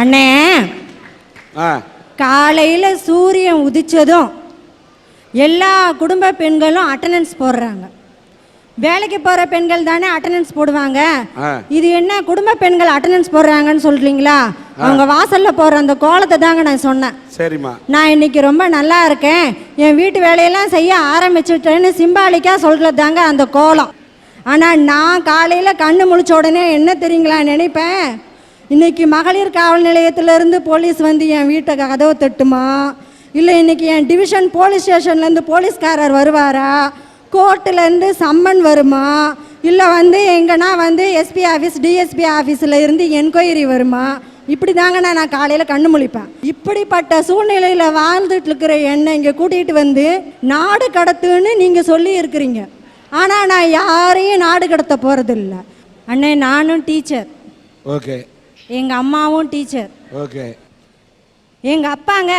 அண்ணே காலையில் சூரியன் உதிச்சதும் எல்லா குடும்ப பெண்களும் அட்டண்டன்ஸ் போடுறாங்க. வேலைக்கு போகிற பெண்கள் தானே அட்டண்டன்ஸ் போடுவாங்க. இது என்ன குடும்ப பெண்கள் அட்டண்டன்ஸ் போடுறாங்கன்னு சொல்றீங்களா? அவங்க வாசல்ல போடுற அந்த கோலத்தை தாங்க நான் சொன்னேன். சரிம்மா. நான் இன்னைக்கு ரொம்ப நல்லா இருக்கேன். என் வீட்டு வேலையெல்லாம் செய்ய ஆரம்பிச்சுட்டேன்னு சிம்பாலிக்காக சொல்கிறது தாங்க அந்த கோலம். ஆனால் நான் காலையில் கண்ணு முழிச்ச உடனே என்ன தெரியுங்களா நினைப்பேன்? இன்னைக்கு மகளிர் காவல் நிலையத்திலேருந்து போலீஸ் வந்து என் வீட்டை கதவை தட்டுமா? இல்லை இன்னைக்கு என் டிவிஷன் போலீஸ் ஸ்டேஷன்லேருந்து போலீஸ்காரர் வருவாரா? கோர்ட்டுலேருந்து சம்மன் வருமா? இல்லை வந்து எங்கன்னா வந்து எஸ்பி ஆஃபீஸ் டிஎஸ்பி ஆஃபீஸில் இருந்து என்கொயரி வருமா? இப்படி தாங்கண்ணா நான் காலையில் கண்ணு முழிப்பேன். இப்படிப்பட்ட சூழ்நிலையில் வாழ்ந்துட்டு இருக்கிற என்னை இங்கே கூட்டிகிட்டு வந்து நாடு கடத்துன்னு நீங்கள் சொல்லி இருக்கிறீங்க. ஆனால் நான் யாரையும் நாடு கடத்த போகிறதில்ல அண்ணே நானும் டீச்சர் ஓகே எங்கள் அம்மாவும் டீச்சர். ஓகே. எங்கள் அப்பாங்க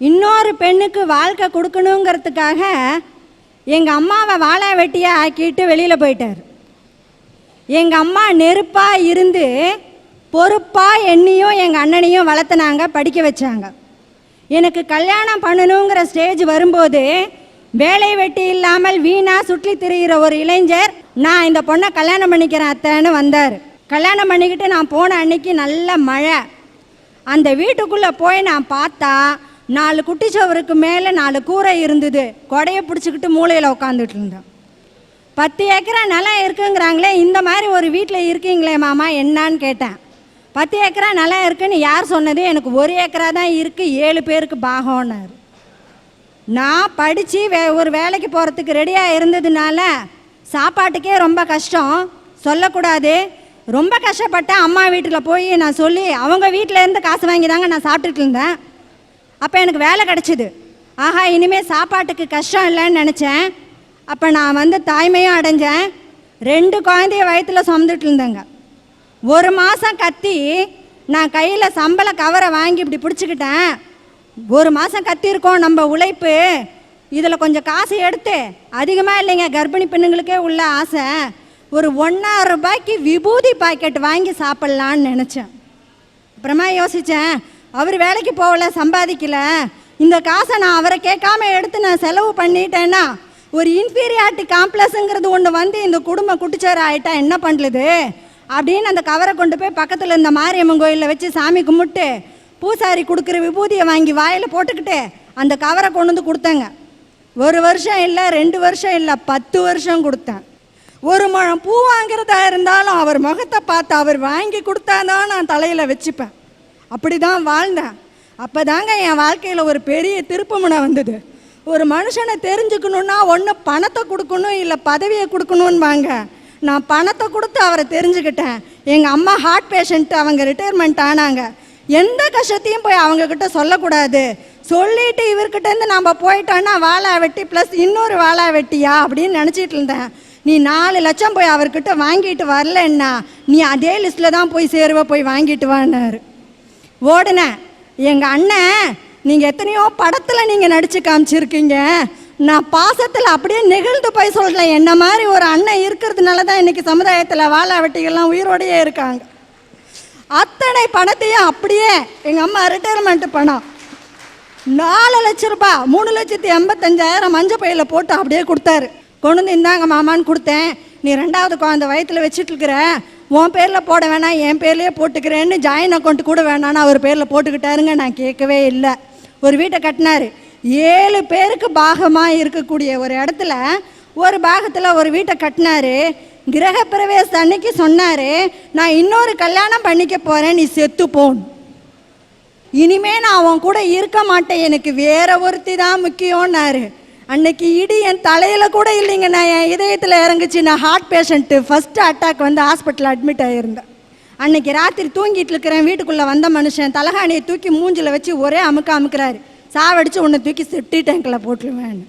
இன்னொரு பெண்ணுக்கு வாழ்க்கை கொடுக்கணுங்கிறதுக்காக எங்கள் அம்மாவை வாழை வெட்டியாக ஆக்கிட்டு வெளியில் போயிட்டார். எங்கள் அம்மா நெருப்பாக இருந்து பொறுப்பாக என்னையும் எங்கள் அண்ணனையும் வளர்த்துனாங்க படிக்க வச்சாங்க. எனக்கு கல்யாணம் பண்ணணுங்கிற ஸ்டேஜ் வரும்போது வேலை வெட்டி இல்லாமல் வீணா சுற்றி திரிகிற ஒரு இளைஞர் நான் இந்த பொண்ணை கல்யாணம் பண்ணிக்கிறேன் அத்தைன்னு வந்தார். கல்யாணம் பண்ணிக்கிட்டு நான் போன அன்னைக்கு நல்ல மழை. அந்த வீட்டுக்குள்ளே போய் நான் பார்த்தா நாலு குட்டிச்சவருக்கு மேலே நாலு கூரை இருந்தது. கொடையை பிடிச்சிக்கிட்டு மூலையில் உட்காந்துட்டு இருந்தேன் பத்து ஏக்கரா நிலம் இருக்குங்கிறாங்களே இந்த மாதிரி ஒரு வீட்டில் இருக்கீங்களே மாமா என்னான்னு கேட்டேன். பத்து ஏக்கரா நிலம் இருக்குன்னு யார் சொன்னது? எனக்கு ஒரு ஏக்கரா தான் இருக்குது ஏழு பேருக்கு பாகம்னார். நான் படித்து வே ஒரு வேலைக்கு போகிறதுக்கு ரெடியாக இருந்ததுனால சாப்பாட்டுக்கே ரொம்ப கஷ்டம். சொல்லக்கூடாது. ரொம்ப கஷ்டப்பட்டேன் அம்மா வீட்டில் போய் நான் சொல்லி அவங்க வீட்டில் இருந்து காசு வாங்கி தாங்க நான் சாப்பிட்டுட்டு இருந்தேன். அப்போ எனக்கு வேலை கிடச்சிது. ஆஹா இனிமேல் சாப்பாட்டுக்கு கஷ்டம் இல்லைன்னு நினச்சேன். அப்போ நான் வந்து தாய்மையும் அடைஞ்சேன். ரெண்டு குழந்தைய வயிற்றில் சுமந்துட்டு இருந்தேங்க. ஒரு மாதம் கத்தி நான் கையில் சம்பள கவரை வாங்கி இப்படி பிடிச்சிக்கிட்டேன். ஒரு மாதம் கத்திருக்கோம் நம்ம உழைப்பு. இதில் கொஞ்சம் காசு எடுத்து. அதிகமாக இல்லைங்க கர்ப்பிணி பெண்ணுங்களுக்கே உள்ள ஆசை. ஒரு ஒன்றாயிரம் ரூபாய்க்கு விபூதி பாக்கெட் வாங்கி சாப்பிட்லான்னு நினச்சேன். அப்புறமா யோசித்தேன் அவர் வேலைக்கு போகல சம்பாதிக்கல. இந்த காசை நான் அவரை கேட்காம எடுத்து நான் செலவு பண்ணிட்டேன்னா ஒரு இன்ஃபீரியாரிட்டி காம்ப்ளெக்ஸுங்கிறது ஒன்று வந்து இந்த குடும்பம் குட்டிச்சோர் ஆகிட்டா என்ன பண்ணுது? அப்படின்னு அந்த கவரை கொண்டு போய் பக்கத்தில் இந்த மாரியம்மன் கோயிலில் வச்சு சாமி கும்பிட்டு பூசாரி கொடுக்குற விபூதியை வாங்கி வாயில் போட்டுக்கிட்டு அந்த கவரை கொண்டு வந்து கொடுத்தேங்க. ஒரு வருஷம் இல்லை ரெண்டு வருஷம் இல்லை பத்து வருஷம் கொடுத்தேன். ஒரு முழம் பூ வாங்குறதா இருந்தாலும் அவர் முகத்தை பார்த்து அவர் வாங்கி கொடுத்தாதான் நான் தலையில் வச்சுப்பேன். அப்படி தான் வாழ்ந்தேன். அப்போ தாங்க என் வாழ்க்கையில் ஒரு பெரிய திருப்பமுனை வந்தது. ஒரு மனுஷனை தெரிஞ்சுக்கணுன்னா ஒன்று பணத்தை கொடுக்கணும் இல்லை பதவியை கொடுக்கணும்பாங்க. நான் பணத்தை கொடுத்து அவரை தெரிஞ்சுக்கிட்டேன். எங்கள் அம்மா ஹார்ட் பேஷண்ட்டு அவங்க ரிட்டையர்மெண்ட் ஆனாங்க. எந்த கஷ்டத்தையும் போய் அவங்கக்கிட்ட சொல்லக்கூடாது. சொல்லிட்டு இவர்கிட்டேருந்து நம்ம போயிட்டோன்னா வாழா வெட்டி ப்ளஸ் இன்னொரு வாழா வெட்டியா அப்படின்னு நினச்சிட்டு இருந்தேன். நீ நாலு லட்சம் போய் அவர்கிட்ட வாங்கிட்டு வரலன்னா நீ அதே லிஸ்ட்டில் தான் போய் சேருவ போய் வாங்கிட்டு வான்னாரு. ஓடுனேன் எங்கள் அண்ணன் நீங்கள் எத்தனையோ படத்தில் நீங்கள் நடித்து காமிச்சிருக்கீங்க. நான் பாசத்தில் அப்படியே நெகிழ்ந்து போய் சொல்கிறேன் என்ன மாதிரி ஒரு அண்ணன் இருக்கிறதுனால தான் இன்றைக்கி சமுதாயத்தில் வாழாவட்டிகள்லாம் உயிரோடையே இருக்காங்க. அத்தனை பணத்தையும் அப்படியே எங்கள் அம்மா ரிட்டையர்மெண்ட் பணம். நாலு லட்ச ரூபாய் மூணு லட்சத்தி எண்பத்தஞ்சாயிரம் மஞ்சள் பையில் போட்டு அப்படியே கொடுத்தாரு. கொண்டு வந்து இந்தாங்க மாமான்னு கொடுத்தேன். நீ ரெண்டாவது குழந்தை வயித்துல வச்சுட்டு இருக்கிற உன் பேரில் போட வேணாம் என் பேர்லேயே போட்டுக்கிறேன்னு ஜாயின் அக்கௌண்ட் கூட வேணான்னு அவர் பேரில் போட்டுக்கிட்டாருங்க. நான் கேட்கவே இல்லை. ஒரு வீட்டை கட்டினார். ஏழு பேருக்கு பாகமாக இருக்கக்கூடிய ஒரு இடத்துல ஒரு பாகத்தில் ஒரு வீட்டை கட்டினாரு. பிரவேசம் அன்னைக்கு சொன்னார் நான் இன்னொரு கல்யாணம் பண்ணிக்க போகிறேன் நீ செத்து போன் இனிமே நான் அவன் கூட இருக்க மாட்டேன். எனக்கு வேற ஒருத்தி தான் முக்கியம்னாரு. அன்னைக்கு இடி என் தலையில் கூட இல்லைங்க. நான் என் இதயத்தில் இறங்குச்சு. நான் ஹார்ட் பேஷண்ட்டு ஃபஸ்ட்டு அட்டாக் வந்து ஹாஸ்பிட்டல் அட்மிட் ஆகியிருந்தேன் அன்னைக்கு ராத்திரி தூங்கிட்டு இருக்கிறேன். வீட்டுக்குள்ளே வந்த மனுஷன் தலகாணியை தூக்கி மூஞ்சில் வச்சு ஒரே அமுக்க அமுக்கிறாரு. சாவடிச்சு உன்னை தூக்கி செப்டி டேங்கில் போட்டுருவேன்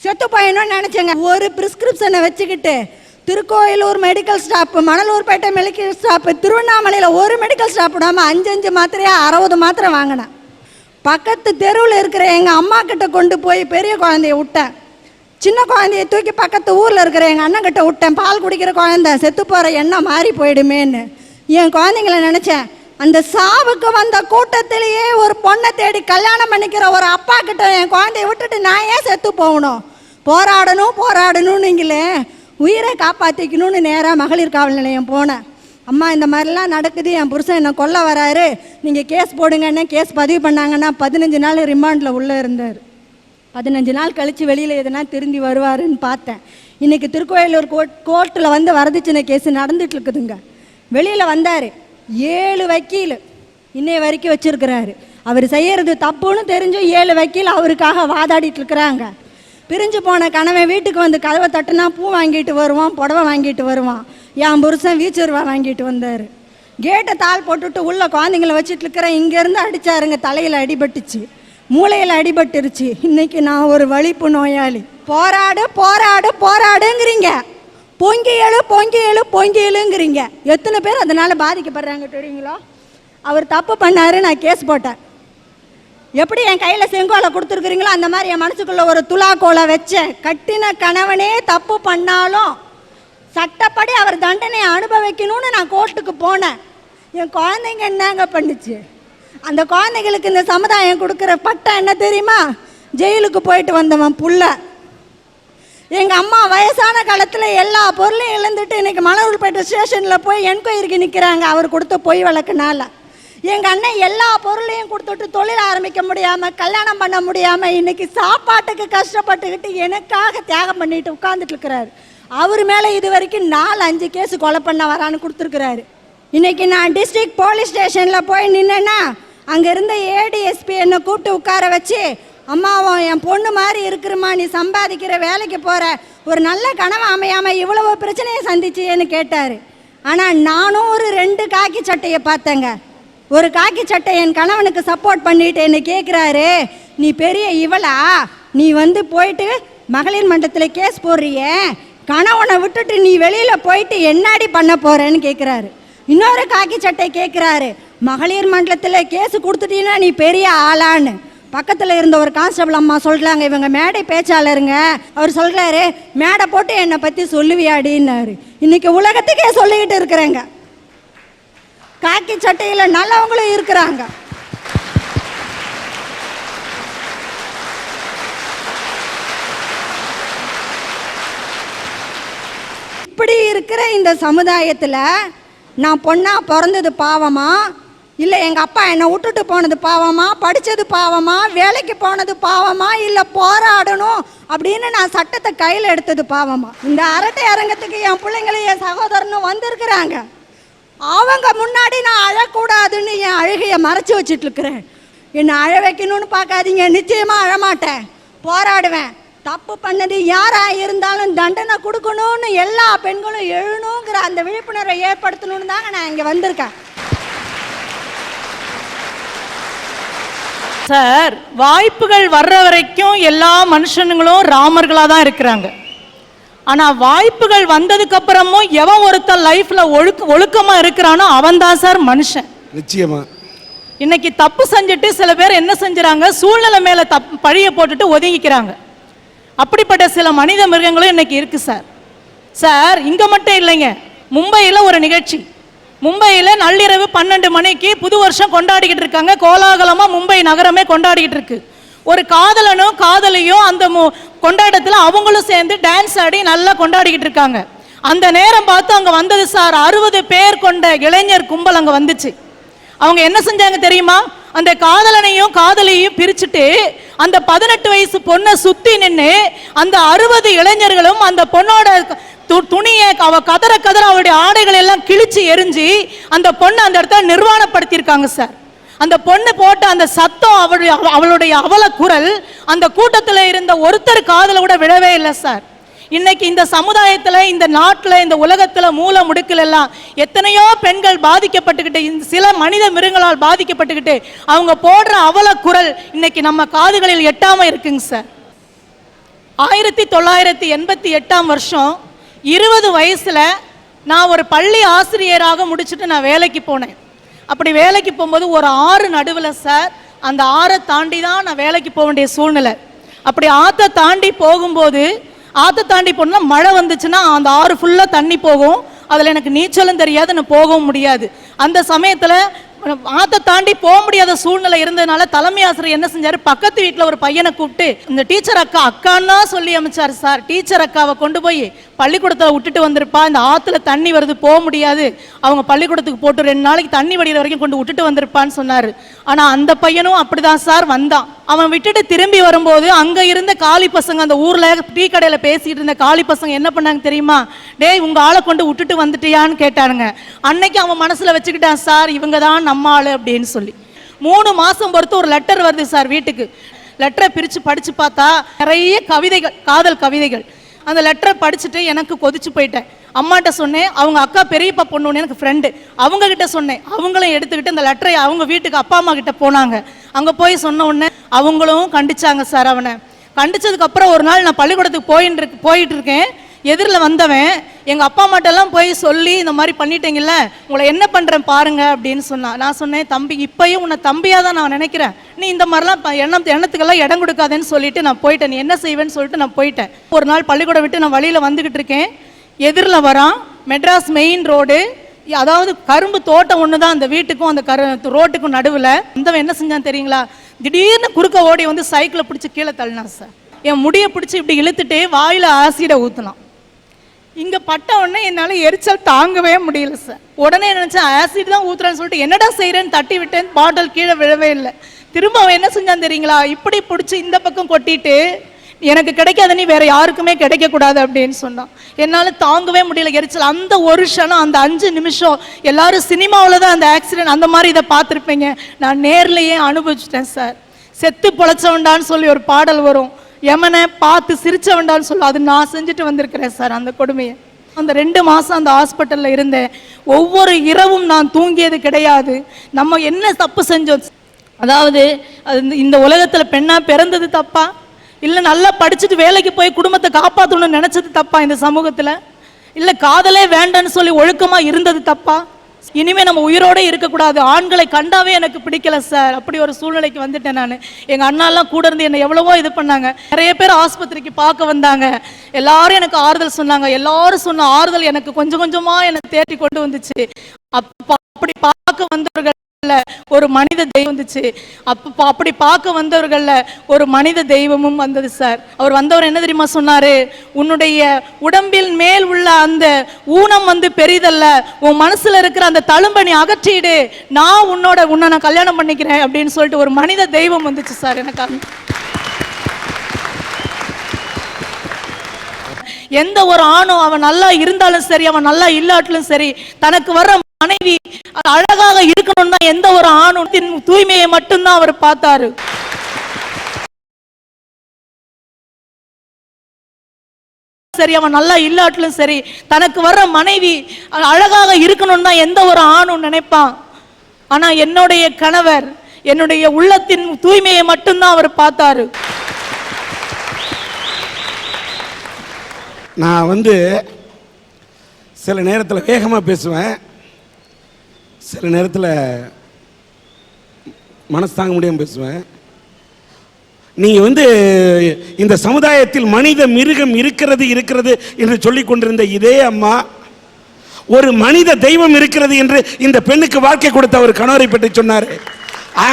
செத்து போயணும்னு நினச்சேங்க. ஒரு ப்ரிஸ்கிரிப்ஷனை வச்சுக்கிட்டு Tirukoilur medical shop Manalurpettai medical shop திருவண்ணாமலையில் ஒரு மெடிக்கல் ஸ்டாப் விடாமல் அஞ்சு அஞ்சு மாத்திரையாக அறுபது மாத்திரை வாங்கினேன். பக்கத்து தெருவில் இருக்கிற எங்கள் அம்மா கிட்ட கொண்டு போய் பெரிய குழந்தைய விட்டேன். சின்ன குழந்தைய தூக்கி பக்கத்து ஊரில் இருக்கிற எங்கள் அண்ணன் கிட்ட விட்டேன். பால் குடிக்கிற குழந்தை செத்து போகிற எண்ணம் மாறி போயிடுமேன்னு. என் குழந்தைங்கள நினச்சேன். அந்த சாவுக்கு வந்த கூட்டத்திலேயே ஒரு பொண்ணை தேடி கல்யாணம் பண்ணிக்கிற ஒரு அப்பா கிட்ட என் குழந்தைய விட்டுட்டு நான் ஏன் செத்து போகணும்? போராடணும் போராடணும்னுங்களே உயிரை காப்பாற்றிக்கணும்னு நேராக மகளிர் காவல் நிலையம் போனேன். அம்மா இந்த மாதிரிலாம் நடக்குது என் புருஷன் என்னை கொல்ல வராரு. நீங்கள் கேஸ் போடுங்கன்னு கேஸ் பதிவு பண்ணாங்கன்னா பதினஞ்சு நாள் ரிமாண்டில் உள்ளே இருந்தார். பதினஞ்சு நாள் கழித்து வெளியில் எதுனா திரும்பி வருவாருன்னு பார்த்தேன். இன்றைக்கி திருக்கோயிலூர் கோர்ட் கோர்ட்டில் வந்து வரதட்சணை கேஸ் நடந்துட்டு இருக்குதுங்க. வெளியில் வந்தார். ஏழு வக்கீல் இன்னைய வரைக்கும் வச்சிருக்கிறாரு. அவர் செய்கிறது தப்புன்னு தெரிஞ்சும் ஏழு வக்கீல் அவருக்காக வாதாடிட்டு இருக்கிறாங்க. பிரிஞ்சு போன கணவன் வீட்டுக்கு வந்து கதவை தட்டுனா பூ வாங்கிட்டு வருவான் புடவை வாங்கிட்டு வருவான். என் புருஷன் வீச்சுருவா வாங்கிட்டு வந்தார். கேட்டை தாள் போட்டுட்டு உள்ளே குழந்தைங்கள வச்சுட்டு இருக்கிறேன் இங்கேருந்து அடிச்சாருங்க தலையில் அடிபட்டுச்சு. மூளையில் அடிபட்டுருச்சு. இன்னைக்கு நான் ஒரு வலிப்பு நோயாளி. போராடு போராடு போராடுங்கிறீங்க. பொங்கி எழு பொங்கி எழு பொங்கி எழுங்கிறீங்க எத்தனை பேர் அதனால் பாதிக்கப்படுறாங்க தெரியுங்களா? அவர் தப்பு பண்ணாரு நான் கேஸ் போட்டேன். எப்படி என் கையில் செங்கோலை கொடுத்துருக்குறீங்களோ அந்த மாதிரி என் மனசுக்குள்ளே ஒரு துலாக்கோலை வச்சேன் கட்டின கணவனே தப்பு பண்ணாலும் சட்டப்படி அவர் தண்டனை அனுபவிக்கணும்னு நான் கோர்ட்டுக்கு போனேன். என் குழந்தைங்க என்னங்க பண்ணுச்சு? அந்த குழந்தைங்களுக்கு இந்த சமுதாயம் கொடுக்குற பட்டம் என்ன தெரியுமா? ஜெயிலுக்கு போயிட்டு வந்தவன் புள்ள. எங்கள் அம்மா வயசான காலத்தில் எல்லா பொருளையும் இழந்துட்டு இன்னைக்கு மலர்பேட்டை ஸ்டேஷனில் போய் என்கொயரிக்கு நிற்கிறாங்க அவர் கொடுத்த பொய் வழக்குனால. எங்கள் அண்ணன் எல்லா பொருளையும் கொடுத்துட்டு தொழில் ஆரம்பிக்க முடியாமல் கல்யாணம் பண்ண முடியாமல் இன்னைக்கு சாப்பாட்டுக்கு கஷ்டப்பட்டுக்கிட்டு எனக்காக தியாகம் பண்ணிட்டு உட்காந்துட்டு இருக்கிறாரு. அவர் மேலே இது வரைக்கும் நாலு அஞ்சு கேஸ் கொலை பண்ண வரான்னு கொடுத்துருக்குறாரு. இன்னைக்கு நான் டிஸ்ட்ரிக்ட் போலீஸ் ஸ்டேஷனில் போய் நின்னேன்னா அங்கே இருந்த ஏடிஎஸ்பி என்னை கூப்பிட்டு உட்கார வச்சு அம்மாவும் என் பொண்ணு மாதிரி இருக்கிறமா நீ சம்பாதிக்கிற வேலைக்கு போகிற ஒரு நல்ல கனவு அமையாமல் இவ்வளவு பிரச்சனையை சந்திச்சியேன்னு கேட்டார். ஆனால் நானும் ஒரு ரெண்டு காக்கி சட்டையை பார்த்தேங்க. ஒரு காக்கி சட்டை என் கணவனுக்கு சப்போர்ட் பண்ணிட்டேன்னு கேட்குறாரு நீ பெரிய இவளா? நீ வந்து போயிட்டு மகளிர் மன்றத்தில் கேஸ் போடுறிய? கணவனை விட்டுட்டு நீ வெளியில் போயிட்டு என்னடி பண்ண போறேன்னு கேட்குறாரு இன்னொரு காக்கி சட்டை கேட்குறாரு மகளிர் மண்டலத்தில் கேஸ் கொடுத்துட்டீங்கன்னா நீ பெரிய ஆளான்னு. பக்கத்தில் இருந்த ஒரு கான்ஸ்டபிள் அம்மா சொல்கிறாங்க இவங்க மேடை பேச்சாளருங்க. அவர் சொல்கிறாரு மேடை போட்டு என்னை பற்றி சொல்லுவியாடின்னாரு இன்றைக்கி உலகத்துக்கே சொல்லிக்கிட்டு இருக்கிறேங்க. காக்கி சட்டையில் நல்லவங்களும் இருக்கிறாங்க. இப்படி இருக்கிற இந்த சமுதாயத்தில் நான் பொண்ணா பிறந்தது பாவமா? இல்லை எங்கள் அப்பா என்னை விட்டுட்டு போனது பாவமா? படித்தது பாவமா? வேலைக்கு போனது பாவமா? இல்லை போராடணும் அப்படின்னு நான் சட்டத்தை கையில் எடுத்தது பாவமா? இந்த அரட்டை அரங்கத்துக்கு என் பிள்ளைங்களும் என் சகோதரனும் வந்திருக்கிறாங்க. அவங்க முன்னாடி நான் அழக்கூடாதுன்னு என் அழுகையை மறைச்சி வச்சுட்டு இருக்கிறேன் என்னை அழ வைக்கணும்னு பார்க்காதீங்க. நிச்சயமாக அழமாட்டேன். போராடுவேன். தப்பு பண்ணது யாராக இருந்தாலும் தண்டனை கொடுக்கணும்னு எல்லா பெண்களும் எழுணுங்கிற அந்த விழிப்புணர்வை ஏற்படுத்தணும்னு தாங்க நான் இங்கே வந்திருக்கேன். சார் வாய்ப்புகள் வர்ற வரைக்கும் எல்லா மனுஷனுங்களும் ராமர்களாக தான் இருக்கிறாங்க. ஆனால் வாய்ப்புகள் வந்ததுக்கு அப்புறமும் எவன் ஒருத்தன் லைஃப்ல ஒழுக்க ஒழுக்கமா இருக்கிறானோ அவன் தான் சார் மனுஷன். நிச்சயமா. இன்னைக்கு தப்பு செஞ்சுட்டு சில பேர் என்ன செஞ்சுறாங்க? சூழ்நிலை மேல தப் பழிய போட்டுட்டு ஒதுங்கிக்கிறாங்க. அப்படிப்பட்ட சில மனித மிருகங்களும் இன்னைக்கு இருக்கு சார். சார் இங்க மட்டும் இல்லைங்க. மும்பையில் ஒரு நிகழ்ச்சி. மும்பையில் நள்ளிரவு பன்னெண்டு மணிக்கு புது வருஷம் கொண்டாடிக்கிட்டு இருக்காங்க. கோலாகலமா மும்பை நகரமே கொண்டாடிக்கிட்டு இருக்கு. ஒரு காதலனும் காதலியும் அந்த மு- அவங்களும் சேர்ந்து டான்ஸ் ஆடி நல்லா கொண்டாடிக்கிட்டு இருக்காங்க. அந்த நேரம் பார்த்து அங்கே வந்தது சார் அறுபது பேர் கொண்ட இளைஞர் கும்பல் அங்கே வந்துச்சு. அவங்க என்ன செஞ்சாங்க தெரியுமா? அந்த காதலனையும் காதலியையும் பிரிச்சுட்டு அந்த பதினெட்டு வயசு பொண்ணை சுத்தி நின்று அந்த அறுபது இளைஞர்களும் அந்த பொண்ணோட து- துணியை அவ கதற கதற அவளுடைய ஆடைகள் எல்லாம் கிழிச்சு எரிஞ்சு அந்த பொண்ணை அந்த இடத்துல நிர்வாணப்படுத்தியிருக்காங்க சார். அந்த பொண்ணு போட்ட அந்த சத்தம் அவளுடைய அவளுடைய அவல குரல் அந்த கூட்டத்தில் இருந்த ஒருத்தர் காதில் கூட விழவே இல்லை சார். இன்னைக்கு இந்த சமுதாயத்தில் இந்த நாட்டில் இந்த உலகத்தில் மூல முடுக்கலெல்லாம் எத்தனையோ பெண்கள் பாதிக்கப்பட்டுக்கிட்டு இந்த சில மனித மிருகங்களால் பாதிக்கப்பட்டுக்கிட்டு அவங்க போடுற அவல குரல் இன்னைக்கு நம்ம காதுகளில் எட்டாமல் இருக்குங்க சார். ஆயிரத்தி தொள்ளாயிரத்தி எண்பத்தி எட்டாம் வருஷம் இருபது வயசில் நான் ஒரு பள்ளி ஆசிரியராக முடிச்சுட்டு நான் வேலைக்கு போனேன். அப்படி வேலைக்கு போகும்போது ஒரு ஆறு நடுவில் சார் அந்த ஆறை தாண்டி தான் நான் வேலைக்கு போக வேண்டிய சூழ்நிலை. அப்படி ஆற்றை தாண்டி போகும்போது ஆற்றை தாண்டி போனால் மழை வந்துச்சுன்னா அந்த ஆறு ஃபுல்லாக தண்ணி போகும். அதில் எனக்கு நீச்சலும் தெரியாது நான் போகவும் முடியாது. அந்த சமயத்தில் ஆத்தை தாண்டி போக முடியாத சூழ்நிலை இருந்ததுனால தலைமை ஆசிரியர் என்ன செஞ்சாரு? பக்கத்து வீட்டில் ஒரு பையனை கூப்பிட்டு இந்த டீச்சர் அக்கா அக்கான்னா சொல்லி அமைச்சார் சார் டீச்சர் அக்காவை கொண்டு போய் பள்ளிக்கூடத்தில் விட்டுட்டு வந்திருப்பா. இந்த ஆற்றுல தண்ணி வருது போக முடியாது. அவங்க பள்ளிக்கூடத்துக்கு போட்டு ரெண்டு நாளைக்கு தண்ணி வடிகிற வரைக்கும் கொண்டு விட்டுட்டு வந்திருப்பான்னு சொன்னார். ஆனால் அந்த பையனும் அப்படிதான் சார் வந்தான். அவன் விட்டுட்டு திரும்பி வரும்போது அங்கே இருந்த காலி பசங்க அந்த ஊரில் டீ கடையில் பேசிட்டு இருந்த காலி பசங்க என்ன பண்ணாங்க தெரியுமா? டேய் உங்கள் ஆளை கொண்டு விட்டுட்டு வந்துட்டியான்னு கேட்டானுங்க. அன்னைக்கு அவன் மனசில் வச்சுக்கிட்டான் சார் இவங்க தான் நம்ம ஆளு அப்படின்னு சொல்லி. மூணு மாதம் பொறுத்து ஒரு லெட்டர் வருது சார் வீட்டுக்கு. லெட்டரை பிரித்து படித்து பார்த்தா நிறைய கவிதைகள் காதல் கவிதைகள். அந்த லெட்டரை படிச்சுட்டு எனக்கு கொதிச்சு போயிட்டேன். அம்மாட்ட சொன்னேன் அவங்க அக்கா பெரியப்பா பொண்ணு எனக்கு ஃப்ரெண்டு அவங்க கிட்ட சொன்னேன். அவங்களும் எடுத்துக்கிட்டு இந்த லெட்டரை அவங்க வீட்டுக்கு அப்பா அம்மா கிட்ட போனாங்க. அங்கே போய் சொன்ன உடனே அவங்களும் கண்டிச்சாங்க சார் அவனை. கண்டிச்சதுக்கப்புறம் ஒரு நாள் நான் பள்ளிக்கூடத்துக்கு போயின்னு இருக்கு போயிட்டு இருக்கேன். எதிரில் வந்தவன் எங்கள் அப்பா அம்மாட்டெல்லாம் போய் சொல்லி இந்த மாதிரி பண்ணிட்டீங்கல்ல உங்களை என்ன பண்ணுறேன் பாருங்க அப்படின்னு சொன்னான். நான் சொன்னேன் தம்பி இப்பயும் உன்னை தம்பியாக தான் நான் நினைக்கிறேன். நீ இந்த மாதிரிலாம் எண்ணம் எண்ணத்துக்கெல்லாம் இடம் கொடுக்காதேன்னு சொல்லிட்டு நான் போயிட்டேன். நீ என்ன செய்வேன்னு சொல்லிட்டு நான் போயிட்டேன். ஒரு நாள் பள்ளிக்கூடம் விட்டு நான் வழியில் வந்துக்கிட்டு இருக்கேன். எதிரில் வரான். மெட்ராஸ் மெயின் ரோடு அதாவது கரும்பு தோட்டம் ஒன்று தான் அந்த வீட்டுக்கும் அந்த கரு ரோட்டுக்கும் நடுவில். வந்தவன் என்ன செஞ்சான் தெரியுங்களா? திடீர்னு குறுக்க ஓடி வந்து சைக்கிளை பிடிச்சி கீழே தள்ளினான் சார். என் முடியை பிடிச்சி இப்படி இழுத்துட்டு வாயில் ஆசிடை ஊற்றினான் இங்கே பட்ட உடனே என்னால் எரிச்சல் தாங்கவே முடியல சார். உடனே நினச்சேன் ஆசிட் தான் ஊத்துறேன்னு சொல்லிட்டு என்னடா செய்கிறேன்னு தட்டி விட்டேன் பாட்டில் கீழே விழவே இல்லை. திரும்ப அவன் என்ன செஞ்சான் தெரியுங்களா? இப்படி பிடிச்சி இந்த பக்கம் கொட்டிட்டு எனக்கு கிடைக்காத நீ வேற யாருக்குமே கிடைக்க கூடாது அப்படின்னு சொன்னான். என்னால தாங்கவே முடியல. எரிச்சல். அந்த ஒரு க்ஷணம் அந்த அஞ்சு நிமிஷம் எல்லாரும் சினிமாவில் தான் அந்த ஆக்சிடென்ட் அந்த மாதிரி இதை பார்த்துருப்பீங்க. நான் நேர்லயே அனுபவிச்சிட்டேன் சார். செத்து பொழைச்சவன்டான்னு சொல்லி ஒரு பாடல் வரும். எமனை பார்த்து சிரிச்சவன்டான்னு சொல்லி. அது நான் செஞ்சுட்டு வந்திருக்கிறேன் சார் அந்த கொடுமையை. அந்த ரெண்டு மாதம் அந்த ஹாஸ்பிட்டலில் இருந்தேன். ஒவ்வொரு இரவும் நான் தூங்கியது கிடையாது. நம்ம என்ன தப்பு செஞ்சோம்? அதாவது அது இந்த- இந்த உலகத்தில் பெண்ணாக பிறந்தது தப்பா? இல்லை நல்லா படிச்சுட்டு வேலைக்கு போய் குடும்பத்தை காப்பாற்றணும்னு நினச்சது தப்பா இந்த சமூகத்தில்? இல்லை காதலே வேண்டான்னு சொல்லி ஒழுக்கமாக இருந்தது தப்பா? இனிமே நம்ம உயிரோடு இருக்கக்கூடாது. ஆண்களை கண்டாவே எனக்கு பிடிக்கல சார். அப்படி ஒரு சூழ்நிலைக்கு வந்துட்டேன் நான். எங்கள் அண்ணாலாம் கூட இருந்து என்னை எவ்வளவோ இது பண்ணாங்க. நிறைய பேர் ஆஸ்பத்திரிக்கு பார்க்க வந்தாங்க. எல்லாரும் எனக்கு ஆறுதல் சொன்னாங்க. எல்லாரும் சொன்ன ஆறுதல் எனக்கு கொஞ்சம் கொஞ்சமாக என்னை தேடி கொண்டு வந்துச்சு. அப்ப அப்படி பார்க்க வந்தவர்கள் ஒரு மனித தெய்வம் வந்துச்சு. அப்ப அப்படி பார்க்க வந்தவர்கள்ல ஒரு மனித தெய்வமும் வந்தது சார். அவர் வந்தவர் என்ன தெரியுமா சொன்னாரு? உன்னுடைய உடம்பில் மேல் உள்ள அந்த ஊனம் வந்து பெரிதல்ல. உன் மனசுல இருக்கிற அந்த தழும்பை அகற்றிடு. நான் உன்னோட உன்னை நான் கல்யாணம் பண்ணிக்கிறேன். அப்படின்னு சொல்லிட்டு ஒரு மனித தெய்வம் வந்துச்சு சார் எனக்கு எந்த ஒரு ஆணும் அவன் நல்லா இருந்தாலும் சரி அவன் நல்லா இல்லாட்டிலும் சரி தனக்கு வர மனைவி அழகாக இருக்கணும்னா எந்த ஒரு ஆணுத்தின் தூய்மையை மட்டும்தான் அவர் பார்த்தாரு. சரி அவன் நல்லா இல்லாட்டிலும் சரி தனக்கு வர்ற மனைவி அழகாக இருக்கணும்னு தான் எந்த ஒரு ஆணும் நினைப்பான். ஆனா என்னுடைய கணவர் என்னுடைய உள்ளத்தின் தூய்மையை மட்டும்தான் அவர் பார்த்தாரு. நான் வந்து சில நேரத்தில் வேகமாக பேசுவேன். சில நேரத்தில் மனசு தாங்க முடியாமல் பேசுவேன். நீங்கள் வந்து இந்த சமுதாயத்தில் மனித மிருகம் இருக்கிறது இருக்கிறது என்று சொல்லிக் கொண்டிருந்த இதே அம்மா ஒரு மனித தெய்வம் இருக்கிறது என்று இந்த பெண்ணுக்கு வாழ்க்கை கொடுத்த ஒரு கணவரை பற்றி சொன்னார்.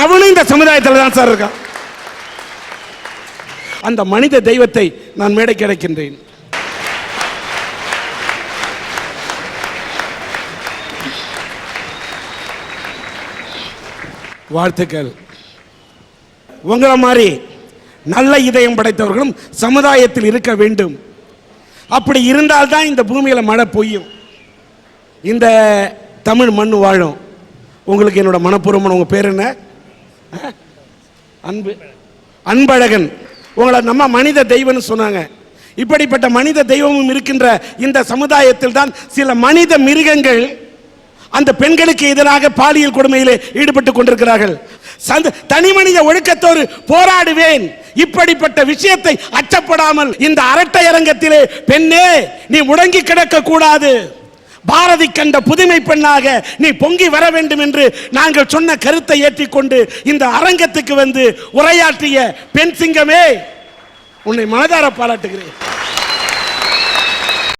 அவனும் இந்த சமுதாயத்தில் தான் சார் இருக்கான். அந்த மனித தெய்வத்தை நான் மேடை கிடைக்கின்றேன் வாழ்த்துக்கள். உங்களை மாதிரி நல்ல இதயம் படைத்தவர்களும் சமுதாயத்தில் இருக்க வேண்டும். அப்படி இருந்தால்தான் இந்த பூமியில் மழை பொய்யும். இந்த தமிழ் மண் வாழும். உங்களுக்கு என்னோட மனப்பூர்வமான உங்கள் பேர் என்ன? அன்பு அன்பழகன். உங்களை நம்ம மனித தெய்வம்னு சொன்னாங்க. இப்படிப்பட்ட மனித தெய்வமும் இருக்கின்ற இந்த சமுதாயத்தில் தான் சில மனித மிருகங்கள் அந்த பெண்களுக்கு எதிராக பாலியல் கொடுமையிலே ஈடுபட்டு கொண்டிருக்கிறார்கள். சந்த தனி மனித ஒழுக்கத்தோடு போராடுவேன். இப்படிப்பட்ட விஷயத்தை அச்சப்படாமல் இந்த அரட்டை அரங்கத்திலே பெண்ணே நீ முடங்கி கிடக்க கூடாது பாரதி கண்ட புதுமை பெண்ணாக நீ பொங்கி வர வேண்டும் என்று நாங்கள் சொன்ன கருத்தை ஏற்றிக்கொண்டு இந்த அரங்கத்துக்கு வந்து உரையாற்றிய பெண் சிங்கமே உன்னை மனதார பாராட்டுகிறேன்.